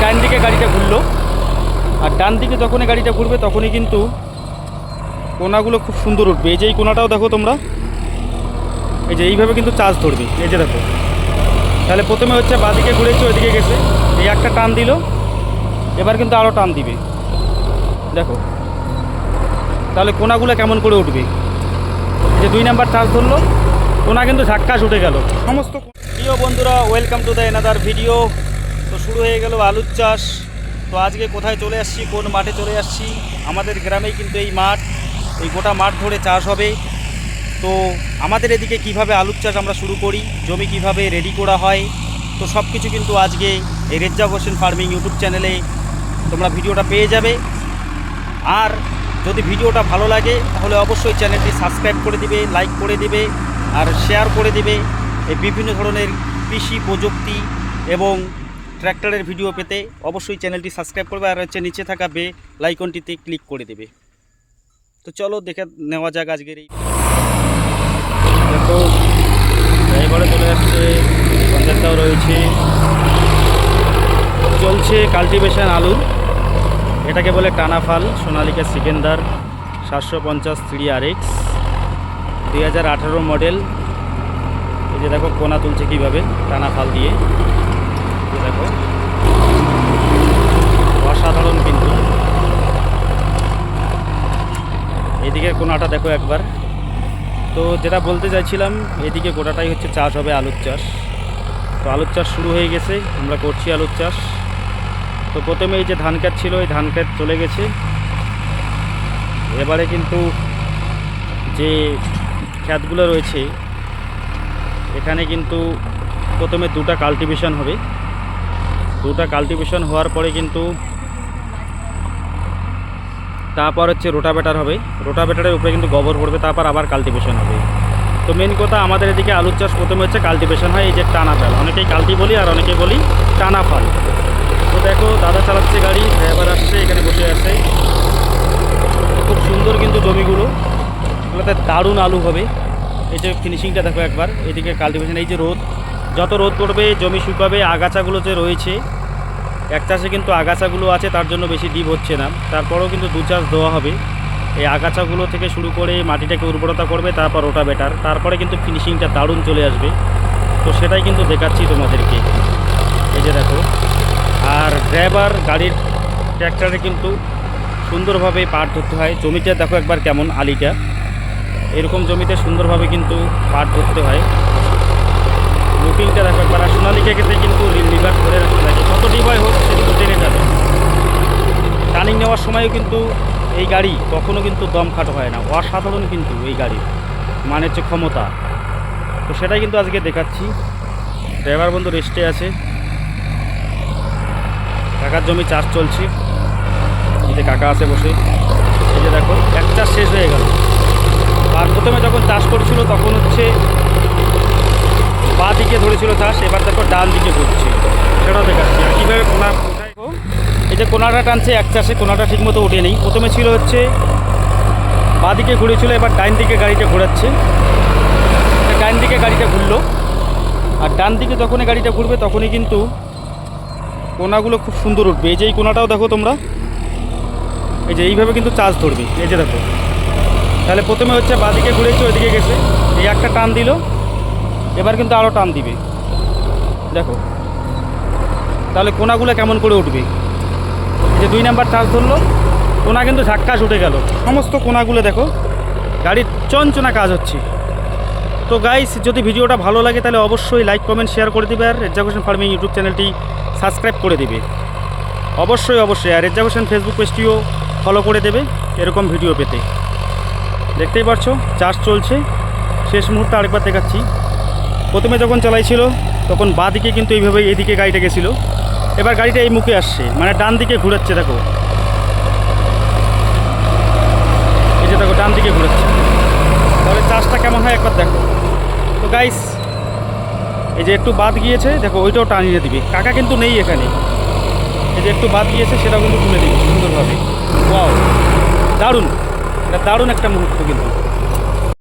ডান দিকে গাড়িটা ঘুরলো। আর ডান দিকে যখনই গাড়িটা ঘুরবে, তখনই কিন্তু কোনাগুলো খুব সুন্দর উঠবে। এই যে এই কোনাটাও দেখো তোমরা। এই যে এইভাবে কিন্তু চার্জ ধরবে। এই যে দেখো। তাহলে প্রথমে হচ্ছে বাদিকে ঘুরেছে, ওইদিকে গেছে। এই একটা টান দিল। এবার কিন্তু আরও টান দিবে। দেখো। তাহলে কোনাগুলো কেমন করে উঠবে? যে দুই নাম্বার চার্জ ধরলো। কোনা কিন্তু ঝাক্কাস উঠে গেল। সমস্ত প্রিয় বন্ধুরা welcome to the another video তো শুরু হয়ে গেল আলুর চাষ। তো আজকে কোথায় চলে আসছি, কোন মাঠে চলে আসছি, আমাদের গ্রামেই কিন্তু এই মাঠ। এই গোটা মাঠ ধরে চাষ হবে। তো আমাদের এদিকে কীভাবে আলুর চাষ আমরা শুরু করি, জমি কীভাবে রেডি করা হয়, তো সব কিছু কিন্তু আজকে এই রেজ্জা হোসেন ফার্মিং ইউটিউব চ্যানেলে তোমরা ভিডিওটা পেয়ে যাবে। আর যদি ভিডিওটা ভালো লাগে, তাহলে অবশ্যই চ্যানেলটি সাবস্ক্রাইব করে দিবে লাইক করে দিবে, আর শেয়ার করে দিবে। এই বিভিন্ন ধরনের কৃষি প্রযুক্তি এবং ট্র্যাক্টরের ভিডিও পেতে অবশ্যই চ্যানেলটি সাবস্ক্রাইব করবে আর হচ্ছে নিচে থাকা বে লাইকনটিতে ক্লিক করে দেবে। তো চলো দেখে নেওয়া যাক আজকের এই দেখো ড্রাইভারে চলে আসছে পঞ্চায়েতটাও রয়েছে। চলছে কাল্টিভেশন আলু, এটাকে বলে টানা ফাল সোনালিকা সিকেন্দার, সাতশো পঞ্চাশ থ্রি আর এক্স, দুই হাজার আঠারো মডেল। এই যে দেখো, কোনা তুলছে কীভাবে টানা ফাল দিয়ে। অসাধারণ কিন্তু এদিকে কোনাটা দেখো একবার। তো যেটা বলতে চাইছিলাম, এদিকে গোটাটাই হচ্ছে চাষ হবে আলুর চাষ। তো আলুর চাষ শুরু হয়ে গেছে, আমরা করছি আলুর চাষ। তো প্রথমে এই যে ধান ক্ষেত ছিল, এই ধান ক্ষেত চলে গেছে। এবারে কিন্তু যে ক্ষেতগুলো রয়েছে, এখানে কিন্তু প্রথমে দুটা কাল্টিভেশন হবে। দুটা কাল্টিভেশন হওয়ার পরে কিন্তু তারপর হচ্ছে রোটাভেটার হবে। রোটাভেটারের উপরে কিন্তু গোবর পড়বে, তারপর আবার কাল্টিভেশন হবে। তো মেন কথা আমাদের এদিকে আলুর চাষ প্রথমে হচ্ছে কাল্টিভেশন হয়, এই যে টানা ফল। অনেকেই কাল্টি বলি আর অনেকে বলি টানা ফল। তো দেখো, দাদা চালাচ্ছে গাড়ি ড্রাইভার আসছে, এখানে বসে আছে। খুব সুন্দর কিন্তু জমিগুলো। এগুলোতে দারুণ আলু হবে। এই যে ফিনিশিংটা দেখো একবার। এদিকে কাল্টিভেশন এই যে রোদ। যত রোদ পড়বে, জমি শুকাবে, আগাছাগুলো যে রয়েছে এক চাষে কিন্তু আগাছাগুলো আছে, তার জন্য বেশি ডিপ হচ্ছে না। তারপরেও কিন্তু দু চাষ দেওয়া হবে। এই আগাছাগুলো থেকে শুরু করে মাটিটাকে উর্বরতা করবে, তারপর ওটা বেটার তারপরে কিন্তু ফিনিশিংটা দারুণ চলে আসবে। তো সেটাই কিন্তু দেখাচ্ছি তোমাদেরকে। এই যে দেখো। আর ড্রাইভার গাড়ির ট্র্যাক্টরে কিন্তু সুন্দরভাবে পাট ধরতে হয়। জমিটা দেখো একবার কেমন আলিটা। এরকম জমিতে সুন্দরভাবে কিন্তু পাট ধরতে হয়। লুকিংটা দেখো একবার। সোনালিকা ক্ষেত্রে কিন্তু লিভার ধরে রাখতে লাগে। কত ডিবাই হোক, সে কিন্তু টেনে যাবে। টার্নিং নেওয়ার সময়ও কিন্তু এই গাড়ি কখনো কিন্তু দম খাটো হয় না। অসাধারণ কিন্তু এই গাড়ির মানে হচ্ছে ক্ষমতা। তো সেটাই কিন্তু আজকে দেখাচ্ছি। ড্রাইভার বন্ধু রেস্টে আছে। কাকার জমি চাষ চলছে। যে কাকা আছে বসে। এই যে দেখো, এক চাষ শেষ হয়ে গেল। আর প্রথমে যখন চাষ করছিল, তখন হচ্ছে দিকে ধরেছিল চাষ এবার দেখো ডান দিকে ঘুরছে। সেটাও দেখাচ্ছি। আর কীভাবে কোনা এই যে কোনাটা টানছে, এক চাষে কোনাটা ঠিকমতো উঠে নেই প্রথমে ছিল হচ্ছে বা দিকে ঘুরেছিল, এবার ডাইন দিকে গাড়িটা ঘোরাচ্ছে। তা ডাইন দিকে গাড়িটা ঘুরলো। আর ডান দিকে যখনই গাড়িটা ঘুরবে, তখনই কিন্তু কোনাগুলো খুব সুন্দর উঠবে। এই যে এই কোনাটাও দেখো তোমরা। এই যে এইভাবে কিন্তু চার্জ ধরবে। এই যে দেখো। তাহলে প্রথমে হচ্ছে বাদিকে ঘুরেছে, ওইদিকে গেছে। এই একটা টান দিল। এবার কিন্তু আরও টান দিবে। দেখো। তাহলে কোনাগুলো কেমন করে উঠবে? যে দুই নাম্বার চার্জ ধরলো, কোনা কিন্তু ঝাক্কাস উঠে গেল। সমস্ত কোনাগুলো দেখো, গাড়ির চঞ্চনা কাজ হচ্ছে। তো গাইস যদি ভিডিওটা ভালো লাগে তাহলে অবশ্যই লাইক কমেন্ট শেয়ার করে দেবে আর রেজাকুশন ফার্মিং ইউটিউব চ্যানেলটি সাবস্ক্রাইব করে দেবে। অবশ্যই অবশ্যই। আর রেজাকুশন ফেসবুক পেজটিও ফলো করে দেবে এরকম ভিডিও পেতে। দেখতেই পাচ্ছো চার্জ চলছে। শেষ মুহূর্তে আরেকবার দেখাচ্ছি। প্রথমে যখন চালাইছিল, তখন বাঁ দিকে কিন্তু এইভাবে এইদিকে গাড়িটা গেছিল। এবার গাড়িটা এই মুখে আসছে মানে ডান দিকে ঘুরাচ্ছে, দেখো। এই যে দেখো, ডান দিকে ঘুরাচ্ছে। তাহলে চার্জটা কেমন হয় একবার দেখো। তো গাইস এই যে একটু বাদ গিয়েছে, দেখো, ওইটাও টানিয়ে দিবে। কাকা কিন্তু নেই এখানে। এই যে একটু বাদ গিয়েছে, সেটাও কিন্তু তুলে দিবে সুন্দরভাবে। ওয়াও দারুণ। এটা দারুণ একটা মুহূর্ত কিন্তু।